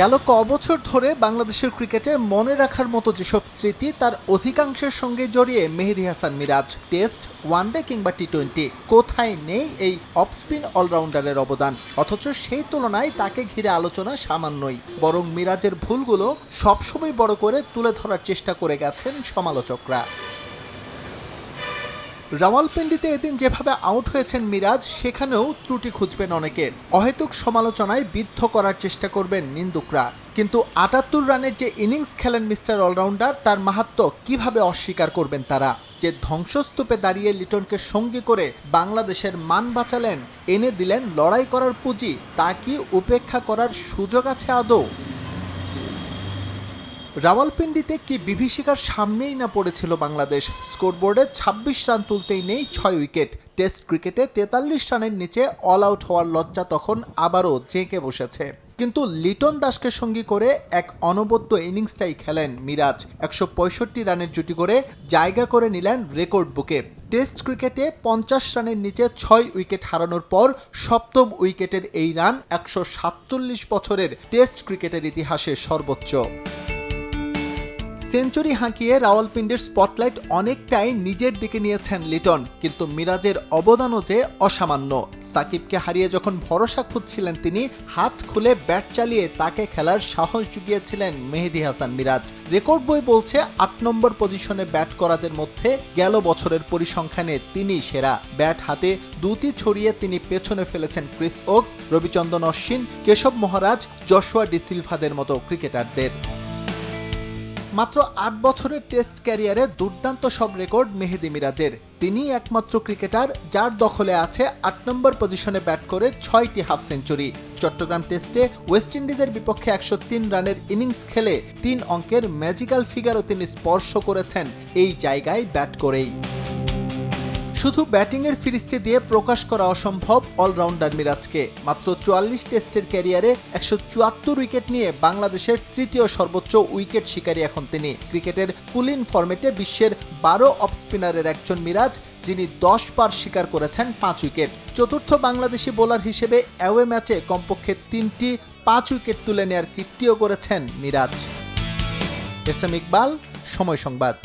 গেল ক বছর ধরে বাংলাদেশের ক্রিকেটে মনে রাখার মতো যেসব স্মৃতি, তার অধিকাংশের সঙ্গে জড়িয়ে Mehedi Hasan Miraz, test one day কিংবা টি টোয়েন্টি কোথায় নেই এই অফস্পিন অলরাউন্ডারের অবদান? অথচ সেই তুলনায় তাকে ঘিরে আলোচনা সামান্যই। বরং মিরাজের ভুলগুলো সবসময় বড় করে তুলে ধরার চেষ্টা করে গেছেন সমালোচকরা। রাওয়ালপিন্ডিতে এদিন যেভাবে আউট হয়েছেন মিরাজ, সেখানেও ত্রুটি খুঁজবেন অনেকে। অহেতুক সমালোচনায় বিদ্ধ করার চেষ্টা করবেন নিন্দুকরা। কিন্তু আটাত্তর রানের যে ইনিংস খেলেন মিস্টার অলরাউন্ডার, তার মাহাত্ম কীভাবে অস্বীকার করবেন তারা? যে ধ্বংসস্তূপে দাঁড়িয়ে লিটনকে সঙ্গী করে বাংলাদেশের মান বাঁচালেন, এনে দিলেন লড়াই করার পুঁজি, তা কি উপেক্ষা করার সুযোগ আছে আদৌ? রাওয়ালপিন্ডিতে কি বিভীষিকার সামনেই না পড়েছিল বাংলাদেশ? স্কোরবোর্ডে ২৬ রান তুলতেই নেই ছয় উইকেট। টেস্ট ক্রিকেটে তেতাল্লিশ রানের নিচে অল আউট হওয়ার লজ্জা তখন আবারও জেঁকে বসেছে। কিন্তু লিটন দাসকে সঙ্গী করে এক অনবদ্য ইনিংসটাই খেলেন মিরাজ। একশো পঁয়ষট্টি রানের জুটি করে জায়গা করে নিলেন রেকর্ড বুকে। টেস্ট ক্রিকেটে পঞ্চাশ রানের নিচে ছয় উইকেট হারানোর পর সপ্তম উইকেটের এই রান একশো সাতচল্লিশ বছরের টেস্ট ক্রিকেটের ইতিহাসে সর্বোচ্চ। সেঞ্চুরি হাঁকিয়ে রাওয়ালপিন্ডির স্পটলাইট অনেকটাই নিজের দিকে নিয়েছেন লিটন, কিন্তু মিরাজের অবদানও যে অসামান্য। সাকিবকে হারিয়ে যখন ভরসা খুঁজছিলেন তিনি, হাত খুলে ব্যাট চালিয়ে তাকে খেলার সাহস জুগিয়েছিলেন মেহেদি হাসান মিরাজ। রেকর্ড বই বলছে, আট নম্বর পজিশনে ব্যাট করাদের মধ্যে গেল বছরের পরিসংখ্যানে তিনি সেরা। ব্যাট হাতে দুটি ছড়িয়ে তিনি পেছনে ফেলেছেন Chris Woakes Ravichandran Ashwin, Keshav Maharaj, Joshua ডিসিলভাদের মতো ক্রিকেটারদের। মাত্র আট বছরের টেস্ট ক্যারিয়ারে দুর্দান্ত সব রেকর্ড মেহেদি মিরাজের। তিনি একমাত্র ক্রিকেটার যার দখলে আছে আট নম্বর পজিশনে ব্যাট করে ছয়টি হাফ সেঞ্চুরি। চট্টগ্রাম টেস্টে ওয়েস্ট ইন্ডিজের বিপক্ষে একশো তিন রানের ইনিংস খেলে তিন অঙ্কের ম্যাজিক্যাল ফিগারও তিনি স্পর্শ করেছেন এই জায়গায় ব্যাট করেই। শুধু ব্যাটিংয়ের ফিরিস্তি দিয়ে প্রকাশ করা অসম্ভব অলরাউন্ডার মিরাজকে। মাত্র চুয়াল্লিশ টেস্টের ক্যারিয়ারে একশো চুয়াত্তর উইকেট নিয়ে বাংলাদেশের তৃতীয় সর্বোচ্চ উইকেট শিকারী এখন তিনি। ক্রিকেটের কুলিন ফরম্যাটে বিশ্বের বারো অফ স্পিনারের একজন মিরাজ, যিনি দশ বার শিকার করেছেন পাঁচ উইকেট। চতুর্থ বাংলাদেশি বোলার হিসেবে অ্যাওয়ে ম্যাচে কমপক্ষে তিনটি পাঁচ উইকেট তুলে নেয়ার কীর্তিও করেছেন মিরাজ। এস এম ইকবাল, সময় সংবাদ।